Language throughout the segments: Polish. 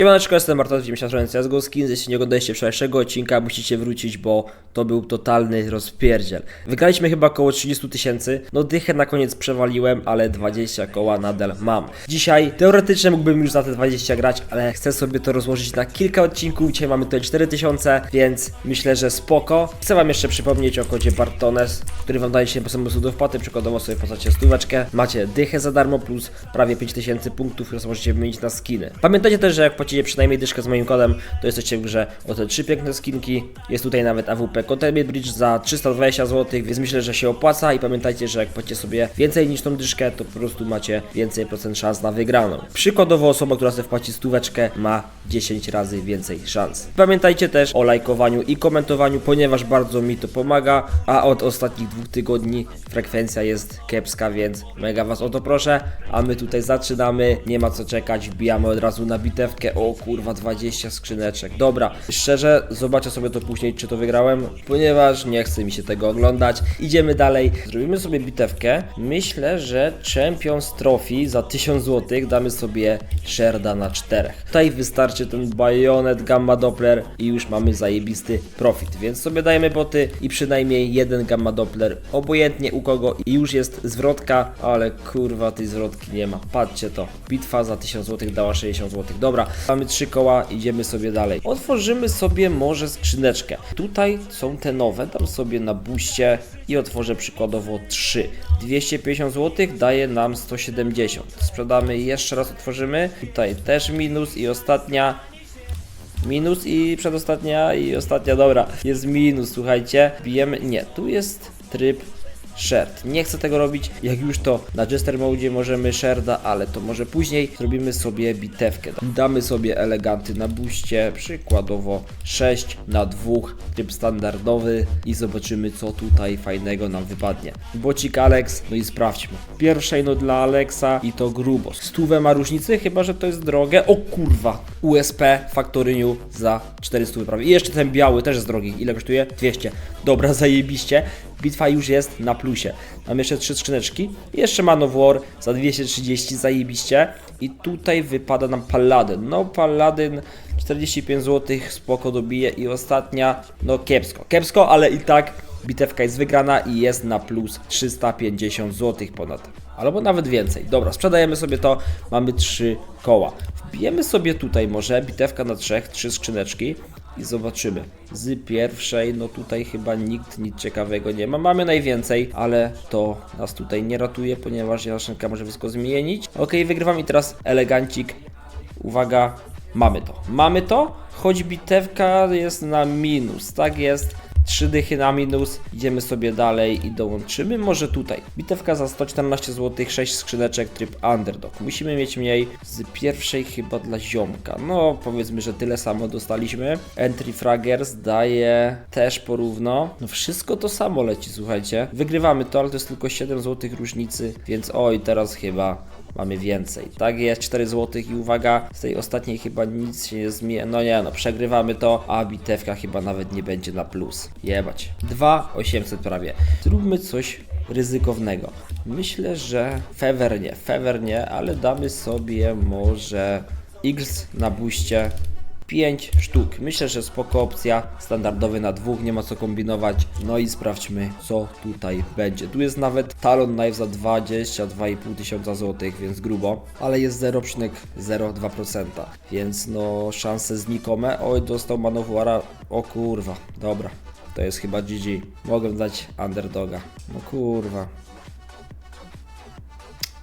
Siemaneczko, jestem Marta, widzimy się na stronie CSGO. Jeśli nie oglądaliście wczorajszego odcinka, musicie wrócić, bo to był totalny rozpierdziel. Wygraliśmy chyba około 30 tysięcy, no dychę na koniec przewaliłem, ale 20 koła nadal mam. Dzisiaj teoretycznie mógłbym już za te 20 grać, ale chcę sobie to rozłożyć na kilka odcinków. Dzisiaj mamy tutaj 4000, więc myślę, że spoko. Chcę wam jeszcze przypomnieć o kodzie Bartones, który wam daje się po prostu do wpłaty, przykładowo sobie postacie stóweczkę. Macie dychę za darmo plus prawie 5000 punktów, które możecie wymienić na skiny. Pamiętajcie też, że jak płacicie przynajmniej dyszkę z moim kodem, to jesteście w grze o te trzy piękne skinki. Jest tutaj nawet AWP Containment Bridge za 320 zł, więc myślę, że się opłaca i pamiętajcie, że jak płacicie sobie więcej niż tą dyszkę, to po prostu macie więcej procent szans na wygraną. Przykładowo osoba, która sobie wpłaci stóweczkę ma 10 razy więcej szans. Pamiętajcie też o lajkowaniu i komentowaniu, ponieważ bardzo mi to pomaga, a od ostatnich dwóch tygodni frekwencja jest kiepska, więc mega was o to proszę, a my tutaj zaczynamy, nie ma co czekać, wbijamy od razu na bitewkę, o kurwa 20 skrzyneczek, dobra, szczerze zobaczę sobie to później, czy to wygrałem, ponieważ nie chce mi się tego oglądać, idziemy dalej, zrobimy sobie bitewkę, myślę, że Champions Trophy za 1000 zł damy sobie Sherda na czterech, tutaj wystarczy ten bajonet, gamma doppler i już mamy zajebisty profit, więc sobie dajemy boty i przynajmniej jeden gamma doppler, obojętnie u kogo i już jest zwrotka, ale kurwa tej zwrotki nie ma, patrzcie to, bitwa za 1000 zł dała 60 zł, dobra, mamy trzy koła, idziemy sobie dalej, otworzymy sobie może skrzyneczkę, tutaj są te nowe, dam sobie na buście i otworzę przykładowo 3, 250 zł daje nam 170, sprzedamy jeszcze raz otworzymy, tutaj też minus i ostatnia. Minus i przedostatnia i ostatnia, dobra. Jest minus, słuchajcie. Bijemy, nie, tu jest tryb Sherd. Nie chcę tego robić, jak już to na Jester Mode możemy Sherda, ale to może później zrobimy sobie bitewkę. Damy sobie eleganty na buście, przykładowo 6 na 2, tryb standardowy i zobaczymy co tutaj fajnego nam wypadnie. Bocik Alex, no i sprawdźmy. Pierwszej no dla Alexa i to grubo. Stówę ma różnicy, chyba że to jest drogie. O kurwa, USP Factory New za 400 prawie. I jeszcze ten biały też jest drogi. Ile kosztuje? 200. Dobra, zajebiście. Bitwa już jest na plusie. Mam jeszcze trzy skrzyneczki. Jeszcze Man of War za 230, zajebiście. I tutaj wypada nam Paladyn. No Paladyn 45 zł, spoko dobije. I ostatnia, no kiepsko. Kiepsko, ale i tak bitewka jest wygrana i jest na plus 350 zł ponad. Albo nawet więcej. Dobra, sprzedajemy sobie to. Mamy trzy koła. Wbijemy sobie tutaj może bitewka na trzech, trzy skrzyneczki i zobaczymy. Z pierwszej, no tutaj chyba nikt nic ciekawego nie ma. Mamy najwięcej, ale to nas tutaj nie ratuje, ponieważ Jaszynka może wszystko zmienić. Ok, wygrywam i teraz elegancik. Uwaga, mamy to. Mamy to, choć bitewka jest na minus. Tak jest. Trzy dychy na minus, idziemy sobie dalej i dołączymy może tutaj. Bitewka za 114 zł, 6 skrzyneczek, tryb underdog. Musimy mieć mniej z pierwszej chyba dla ziomka. No powiedzmy, że tyle samo dostaliśmy. Entry Fraggers daje też porówno. No wszystko to samo leci, słuchajcie. Wygrywamy to, ale to jest tylko 7 zł różnicy, więc oj, teraz chyba mamy więcej. Tak jest, 4 zł i uwaga, z tej ostatniej chyba nic się nie zmieni. No nie, no przegrywamy to, a bitewka chyba nawet nie będzie na plus. Jebać. 2800 prawie. Zróbmy coś ryzykownego. Myślę, że Fever nie, Fever nie, ale damy sobie może X na buście 5 sztuk. Myślę, że spoko opcja. Standardowy na dwóch, nie ma co kombinować. No i sprawdźmy, co tutaj będzie. Tu jest nawet Talon Knife za 22,5 tysiąca złotych, więc grubo. Ale jest 0,02%. Więc no, szanse znikome. Oj, dostał Manowara. O kurwa, dobra. To jest chyba GG. Mogę dać underdoga. No kurwa.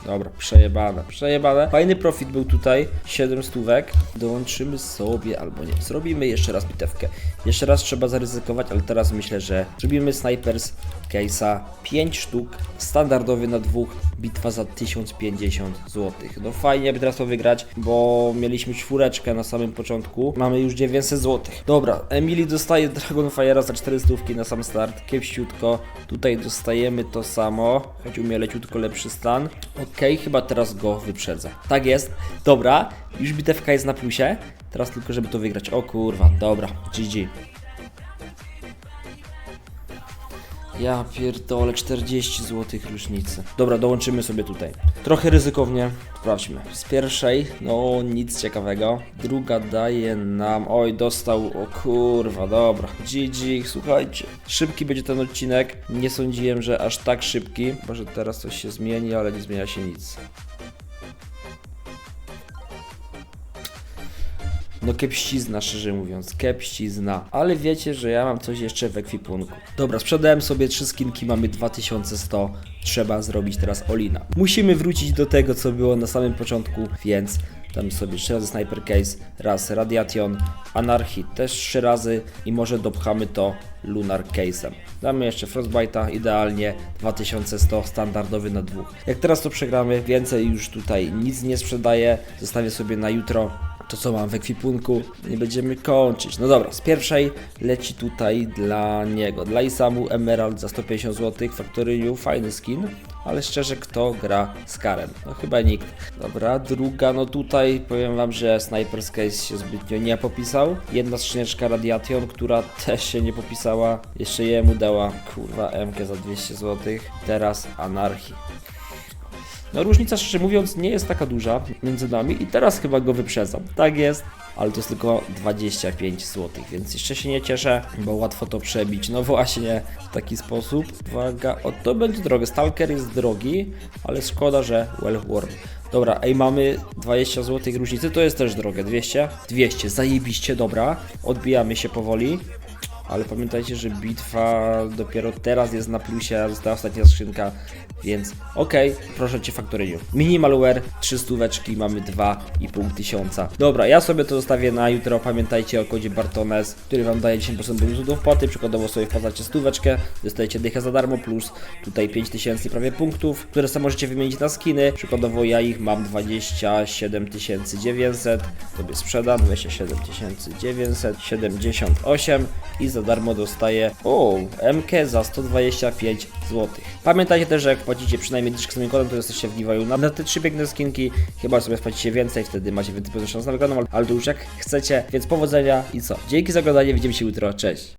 Dobra, przejebane, przejebane. Fajny profit był tutaj, 7 stówek. Dołączymy sobie, albo nie. Zrobimy jeszcze raz bitewkę. Jeszcze raz trzeba zaryzykować, ale teraz myślę, że zrobimy Snipers Case'a 5 sztuk, standardowy na dwóch, bitwa za 1050 zł. No fajnie by teraz to wygrać, bo mieliśmy czwóreczkę na samym początku. Mamy już 900 zł. Dobra, Emily dostaje Dragonfire'a za 400 na sam start, kiepściutko. Tutaj dostajemy to samo, choć u mnie leciutko lepszy stan. Okej, chyba teraz go wyprzedzę. Tak jest. Dobra, już bitewka jest na plusie. Teraz tylko, żeby to wygrać. O kurwa, dobra, GG. Ja pierdolę, 40 zł różnicy. Dobra, dołączymy sobie tutaj. Trochę ryzykownie, sprawdźmy. Z pierwszej, no nic ciekawego. Druga daje nam, oj dostał, o kurwa, dobra. GG, słuchajcie. Szybki będzie ten odcinek. Nie sądziłem, że aż tak szybki. Może teraz coś się zmieni, ale nie zmienia się nic. No kiepścizna, szczerze mówiąc, kiepścizna. Ale wiecie, że ja mam coś jeszcze w ekwipunku. Dobra, sprzedałem sobie trzy skinki, mamy 2100. Trzeba zrobić teraz Olina. Musimy wrócić do tego, co było na samym początku, więc damy sobie trzy razy Sniper Case, raz Radiation, Anarchy też trzy razy i może dopchamy to Lunar Case'em. Damy jeszcze Frostbite'a, idealnie 2100, standardowy na dwóch. Jak teraz to przegramy, więcej już tutaj nic nie sprzedaję, zostawię sobie na jutro to co mam w ekwipunku, nie będziemy kończyć. No dobra, z pierwszej leci tutaj dla niego, dla Isamu Emerald za 150 zł, Factory New, fajny skin, ale szczerze kto gra z Karem? No chyba nikt. Dobra, druga, no tutaj powiem wam, że Sniper's Case się zbytnio nie popisał. Jedna skrzyneczka Radiation, która też się nie popisała, jeszcze jemu dała, kurwa, MK za 200 zł, teraz Anarchy. No różnica szczerze mówiąc nie jest taka duża między nami i teraz chyba go wyprzedzam. Tak jest, ale to jest tylko 25 zł, więc jeszcze się nie cieszę, bo łatwo to przebić. No właśnie, w taki sposób. Uwaga, o to będzie drogie. Stalker jest drogi, ale szkoda, że Wellworm. Dobra, ej, mamy 20 zł różnicy, to jest też drogie. 200? 200, zajebiście, dobra. Odbijamy się powoli. Ale pamiętajcie, że bitwa dopiero teraz jest na plusie, a została ostatnia skrzynka, więc okej, proszę Cię Factoryniu. Minimalware, 3 stóweczki, mamy 2,5 tysiąca. Dobra, ja sobie to zostawię na jutro, pamiętajcie o kodzie Bartones, który Wam daje 10% bonusu do wpłaty, przykładowo sobie wpłacacie stóweczkę, dostajecie dychę za darmo, plus tutaj 5000 prawie punktów, które sobie możecie wymienić na skiny, przykładowo ja ich mam 27 900, sobie sprzedam, 27 978 i za darmo dostaję o, MK za 125 zł. Pamiętajcie też, że jak płacicie przynajmniej dyszkę z moim kodem, to jesteście w giveawayu na, na te trzy piękne skinki. Chyba sobie wpłacicie więcej, wtedy macie więcej szans na wygraną, ale to już jak chcecie, więc powodzenia i co? Dzięki za oglądanie, widzimy się jutro, cześć!